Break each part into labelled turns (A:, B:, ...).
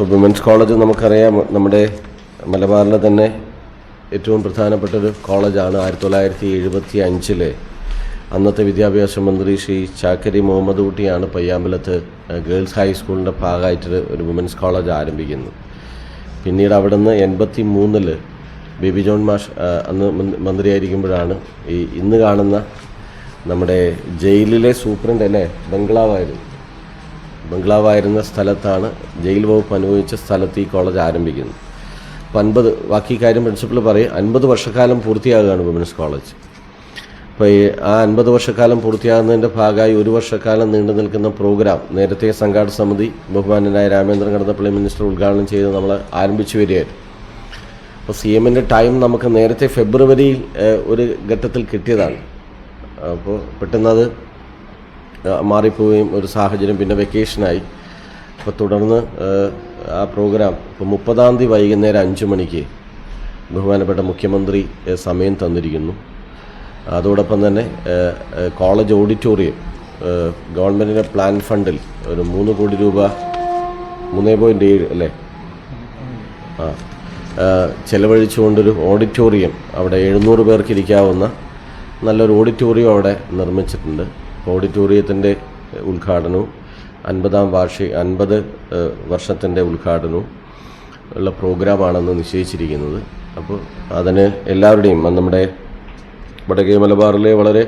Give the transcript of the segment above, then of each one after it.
A: ഇപ്പോൾ women's college നമുക്കറിയാം നമ്മുടെ മലബാറിലെ തന്നെ ഏറ്റവും പ്രധാനപ്പെട്ടൊരു കോളേജാണ് ആയിരത്തി തൊള്ളായിരത്തി എഴുപത്തി അഞ്ചിലെ അന്നത്തെ വിദ്യാഭ്യാസ മന്ത്രി ശ്രീ ചാക്കരി മുഹമ്മദ് കുട്ടിയാണ് പയ്യാമ്പലത്ത് ഗേൾസ് ഹൈസ്കൂളിന്റെ ഭാഗമായിട്ട് ഒരു വുമൻസ് കോളേജ് ആരംഭിക്കുന്നത്. പിന്നീട് അവിടെ നിന്ന് എൺപത്തി മൂന്നിൽ ബേബി ജോൺ മാഷ് അന്ന് മന്ത്രി- മന്ത്രിയായിരിക്കുമ്പോഴാണ് ഈ ഇന്ന് കാണുന്ന നമ്മുടെ ജയിലിലെ സൂപ്രണ്ട് അല്ലേ ബംഗ്ലാവായിരുന്നു. ബംഗ്ലാവായിരുന്ന സ്ഥലത്താണ് ജയിൽ വകുപ്പ് അനുഭവിച്ച സ്ഥലത്ത് ഈ കോളേജ് ആരംഭിക്കുന്നത്. അപ്പോൾ അൻപത് ബാക്കി കാര്യം പ്രിൻസിപ്പൾ പറയും അൻപത് വർഷക്കാലം പൂർത്തിയാകുകയാണ് വിമൻസ് കോളേജ് അപ്പോൾ ഈ ആ അൻപത് വർഷക്കാലം പൂർത്തിയാകുന്നതിന്റെ ഭാഗമായി ഒരു വർഷക്കാലം നീണ്ടു നിൽക്കുന്ന പ്രോഗ്രാം നേരത്തെ സംഘാടക സമിതി ബഹുമാനനായ രാമേന്ദ്രൻ കടന്നപ്പള്ളി മിനിസ്റ്റർ ഉദ്ഘാടനം ചെയ്ത് നമ്മൾ ആരംഭിച്ചു വരികയായിരുന്നു. അപ്പോൾ സി എമ്മിന്റെ ടൈം നമുക്ക് നേരത്തെ ഫെബ്രുവരിയിൽ ഒരു ഘട്ടത്തിൽ കിട്ടിയതാണ്. അപ്പോൾ പെട്ടെന്നത് മാറിപ്പോവുകയും ഒരു സാഹചര്യം പിന്നെ വെക്കേഷനായി അപ്പോൾ തുടർന്ന് ആ പ്രോഗ്രാം ഇപ്പോൾ മുപ്പതാം തീയതി വൈകുന്നേരം അഞ്ച് മണിക്ക് ബഹുമാനപ്പെട്ട മുഖ്യമന്ത്രി സമയം തന്നിരിക്കുന്നു. അതോടൊപ്പം തന്നെ കോളേജ് ഓഡിറ്റോറിയം ഗവൺമെന്റിന്റെ പ്ലാൻ ഫണ്ടിൽ ഒരു മൂന്ന് കോടി രൂപ മൂന്നേ പോയിന്റ് ഏഴ് അല്ലേ? ആ ചെലവഴിച്ചുകൊണ്ടൊരു ഓഡിറ്റോറിയം അവിടെ എഴുന്നൂറ് പേർക്ക് ഇരിക്കാവുന്ന നല്ലൊരു ഓഡിറ്റോറിയം അവിടെ നിർമ്മിച്ചിട്ടുണ്ട്. ഓഡിറ്റോറിയത്തിന്റെ ഉദ്ഘാടനവും അൻപതാം വാർഷിക അൻപത് വർഷത്തിന്റെ ഉദ്ഘാടനവും ഉള്ള പ്രോഗ്രാമാണെന്ന് നിശ്ചയിച്ചിരിക്കുന്നത്. അപ്പോൾ അതിന് എല്ലാവരുടെയും നമ്മുടെ വടക്കേ മലബാറിലെ വളരെ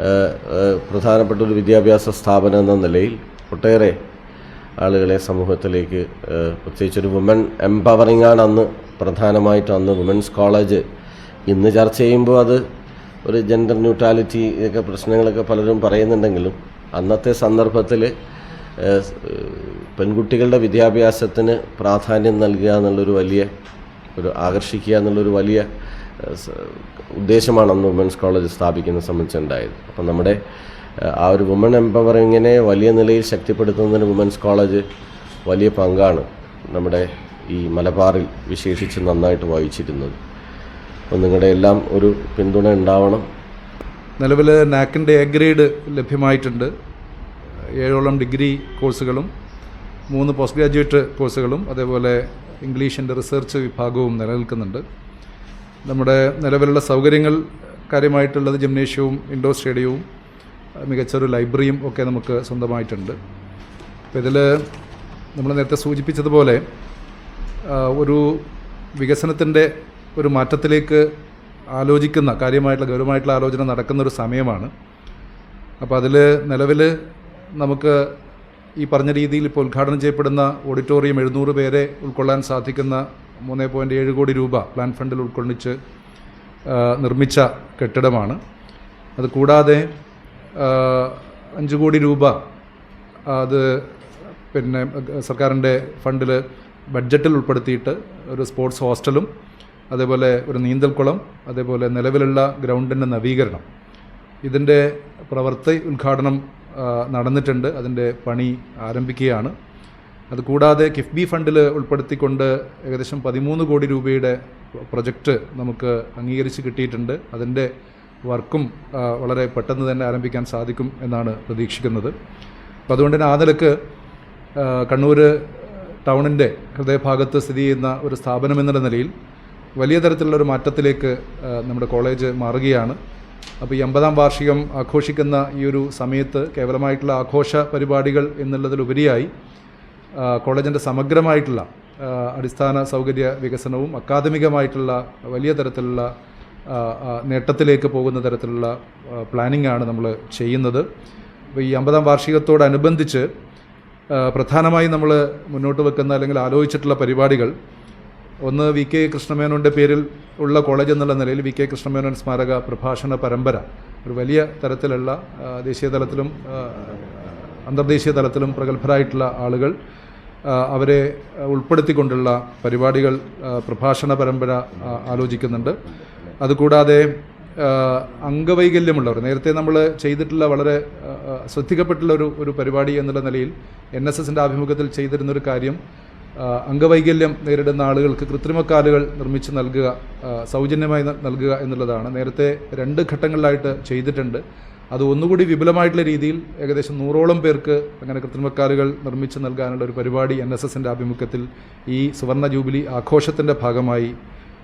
A: ആ, ആ, പ്രധാനപ്പെട്ട ഒരു വിദ്യാഭ്യാസ സ്ഥാപനം എന്ന നിലയിൽ ഒട്ടേറെ ആളുകളെ സമൂഹത്തിലേക്ക് പ്രത്യേകിച്ച് ഒരു വുമൺ എംപവറിംഗ് ആണ് അന്ന് പ്രധാനമായിട്ടും അന്ന് വുമൻസ് കോളേജ് ഇന്ന് ചർച്ച ചെയ്യുമ്പോൾ അത് ഒരു ജെൻഡർ ന്യൂട്രാലിറ്റി ഒക്കെ പ്രശ്നങ്ങളൊക്കെ പലരും പറയുന്നുണ്ടെങ്കിലും അന്നത്തെ സന്ദർഭത്തിൽ പെൺകുട്ടികളുടെ വിദ്യാഭ്യാസത്തിന് പ്രാധാന്യം നൽകുക എന്നുള്ളൊരു വലിയ ഒരു ആകർഷിക്കുക എന്നുള്ളൊരു വലിയ ഉദ്ദേശമാണ് അന്ന് വുമൻസ് കോളേജ് സ്ഥാപിക്കുന്ന സംബന്ധിച്ചുണ്ടായത് അപ്പം നമ്മുടെ ആ ഒരു വുമൺ എംപവറിങ്ങിനെ വലിയ നിലയിൽ ശക്തിപ്പെടുത്തുന്നതിന് വുമൻസ് കോളേജ് വലിയ പങ്കാണ് നമ്മുടെ ഈ മലബാറിൽ വിശേഷിച്ച് നന്നായിട്ട് വഹിച്ചിരുന്നത്. അപ്പം നിങ്ങളുടെ എല്ലാം ഒരു പിന്തുണ ഉണ്ടാവണം.
B: നിലവിൽ നാക്കിന്റെ എ ഗ്രേഡ് ലഭ്യമായിട്ടുണ്ട്. ഏഴോളം ഡിഗ്രി കോഴ്സുകളും മൂന്ന് പോസ്റ്റ് ഗ്രാജുവേറ്റ് കോഴ്സുകളും അതേപോലെ ഇംഗ്ലീഷിന്റെ റിസർച്ച് വിഭാഗവും നിലനിൽക്കുന്നുണ്ട്. നമ്മുടെ നിലവിലുള്ള സൗകര്യങ്ങൾ കാര്യമായിട്ടുള്ളത് ജിംനേഷ്യവും ഇൻഡോർ സ്റ്റേഡിയവും മികച്ചൊരു ലൈബ്രറിയും ഒക്കെ നമുക്ക് സ്വന്തമായിട്ടുണ്ട്. അപ്പോൾ ഇതിൽ നമ്മൾ നേരത്തെ സൂചിപ്പിച്ചതുപോലെ ഒരു വികസനത്തിന്റെ ഒരു മാറ്റത്തിലേക്ക് ആലോചിക്കുന്ന കാര്യമായിട്ടുള്ള ഗൗരവമായിട്ടുള്ള ആലോചന നടക്കുന്ന ഒരു സമയമാണ്. അപ്പോൾ അതിൽ നിലവിൽ നമുക്ക് ഈ പറഞ്ഞ രീതിയിൽ ഇപ്പോൾ ഉദ്ഘാടനം ചെയ്യപ്പെടുന്ന ഓഡിറ്റോറിയം എഴുന്നൂറ് പേരെ ഉൾക്കൊള്ളാൻ സാധിക്കുന്ന മൂന്ന് പോയിന്റ് ഏഴ് കോടി രൂപ പ്ലാൻ ഫണ്ടിൽ ഉൾക്കൊള്ളിച്ച് നിർമ്മിച്ച കെട്ടിടമാണ്. അത് കൂടാതെ അഞ്ച് കോടി രൂപ അത് പിന്നെ സർക്കാരിന്റെ ഫണ്ടിൽ ബഡ്ജറ്റിൽ ഉൾപ്പെടുത്തിയിട്ട് ഒരു സ്പോർട്സ് ഹോസ്റ്റലും അതേപോലെ ഒരു നീന്തൽക്കുളം അതേപോലെ നിലവിലുള്ള ഗ്രൗണ്ടിന്റെ നവീകരണം. ഇതിന്റെ പ്രവൃത്തി ഉദ്ഘാടനം നടന്നിട്ടുണ്ട്. അതിന്റെ പണി ആരംഭിക്കുകയാണ്. അതുകൂടാതെ കിഫ്ബി ഫണ്ടിൽ ഉൾപ്പെടുത്തിക്കൊണ്ട് ഏകദേശം പതിമൂന്ന് കോടി രൂപയുടെ പ്രൊജക്റ്റ് നമുക്ക് അംഗീകരിച്ച് കിട്ടിയിട്ടുണ്ട്. അതിന്റെ വർക്കും വളരെ പെട്ടെന്ന് തന്നെ ആരംഭിക്കാൻ സാധിക്കും എന്നാണ് പ്രതീക്ഷിക്കുന്നത്. അപ്പോൾ അതുകൊണ്ട് തന്നെ ആ നിലയ്ക്ക് കണ്ണൂർ ടൗണിന്റെ ഹൃദയഭാഗത്ത് സ്ഥിതി ചെയ്യുന്ന ഒരു സ്ഥാപനം എന്നുള്ള നിലയിൽ വലിയ തരത്തിലുള്ള ഒരു മാറ്റത്തിലേക്ക് നമ്മുടെ കോളേജ് മാറുകയാണ്. അപ്പോൾ ഈ അമ്പതാം വാർഷികം ആഘോഷിക്കുന്ന ഈ ഒരു സമയത്ത് കേവലമായിട്ടുള്ള ആഘോഷ പരിപാടികൾ എന്നുള്ളതിലുപരിയായി കോളേജിന്റെ സമഗ്രമായിട്ടുള്ള അടിസ്ഥാന സൗകര്യ വികസനവും അക്കാദമികമായിട്ടുള്ള വലിയ തരത്തിലുള്ള നേട്ടത്തിലേക്ക് പോകുന്ന തരത്തിലുള്ള പ്ലാനിംഗ് ആണ് നമ്മൾ ചെയ്യുന്നത്. അപ്പോൾ ഈ അമ്പതാം വാർഷികത്തോടനുബന്ധിച്ച് പ്രധാനമായും നമ്മൾ മുന്നോട്ട് വെക്കുന്ന അല്ലെങ്കിൽ ആലോചിച്ചിട്ടുള്ള പരിപാടികൾ ഒന്ന് വി കെ കൃഷ്ണമേനോന്റെ പേരിൽ ഉള്ള കോളേജ് എന്നുള്ള നിലയിൽ വി കെ കൃഷ്ണമേനോൻ സ്മാരക പ്രഭാഷണ പരമ്പര. ഒരു വലിയ തരത്തിലുള്ള ദേശീയ തലത്തിലും അന്തർദേശീയ തലത്തിലും പ്രഗത്ഭരായിട്ടുള്ള ആളുകൾ അവരെ ഉൾപ്പെടുത്തിക്കൊണ്ടുള്ള പരിപാടികൾ പ്രഭാഷണ പരമ്പര ആലോചിക്കുന്നുണ്ട്. അതുകൂടാതെ അംഗവൈകല്യമുള്ളവർ നേരത്തെ നമ്മൾ ചെയ്തിട്ടുള്ള വളരെ ശ്രദ്ധിക്കപ്പെട്ടുള്ള ഒരു ഒരു പരിപാടി എന്നുള്ള നിലയിൽ എൻ എസ് എസിന്റെ ആഭിമുഖ്യത്തിൽ ചെയ്തിരുന്നൊരു കാര്യം അംഗവൈകല്യം നേരിടുന്ന ആളുകൾക്ക് കൃത്രിമക്കാലുകൾ നിർമ്മിച്ച് നൽകുക സൗജന്യമായി നൽകുക എന്നുള്ളതാണ്. നേരത്തെ രണ്ട് ഘട്ടങ്ങളിലായിട്ട് ചെയ്തിട്ടുണ്ട്. അത് ഒന്നുകൂടി വിപുലമായിട്ടുള്ള രീതിയിൽ ഏകദേശം നൂറോളം പേർക്ക് അങ്ങനെ കൃത്രിമക്കാലുകൾ നിർമ്മിച്ച് നൽകാനുള്ള ഒരു പരിപാടി എൻ എസ് എസിന്റെ ആഭിമുഖ്യത്തിൽ ഈ സുവർണ ജൂബിലി ആഘോഷത്തിന്റെ ഭാഗമായി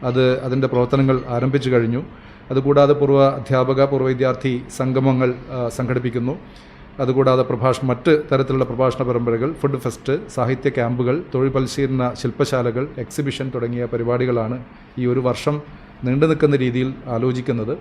B: അത് അതിന്റെ പ്രവർത്തനങ്ങൾ ആരംഭിച്ചു കഴിഞ്ഞു. അതുകൂടാതെ പൂർവ അധ്യാപക പൂർവ വിദ്യാർത്ഥി സംഗമങ്ങൾ സംഘടിപ്പിക്കുന്നു. അതുകൂടാതെ പ്രഭാഷ മറ്റ് തരത്തിലുള്ള പ്രഭാഷണ പരമ്പരകൾ ഫുഡ് ഫെസ്റ്റ് സാഹിത്യ ക്യാമ്പുകൾ തൊഴിൽ പരിശീലന ശില്പശാലകൾ എക്സിബിഷൻ തുടങ്ങിയ പരിപാടികളാണ് ഈ ഒരു വർഷം നീണ്ടു നിൽക്കുന്ന രീതിയിൽ ആലോചിക്കുന്നത്.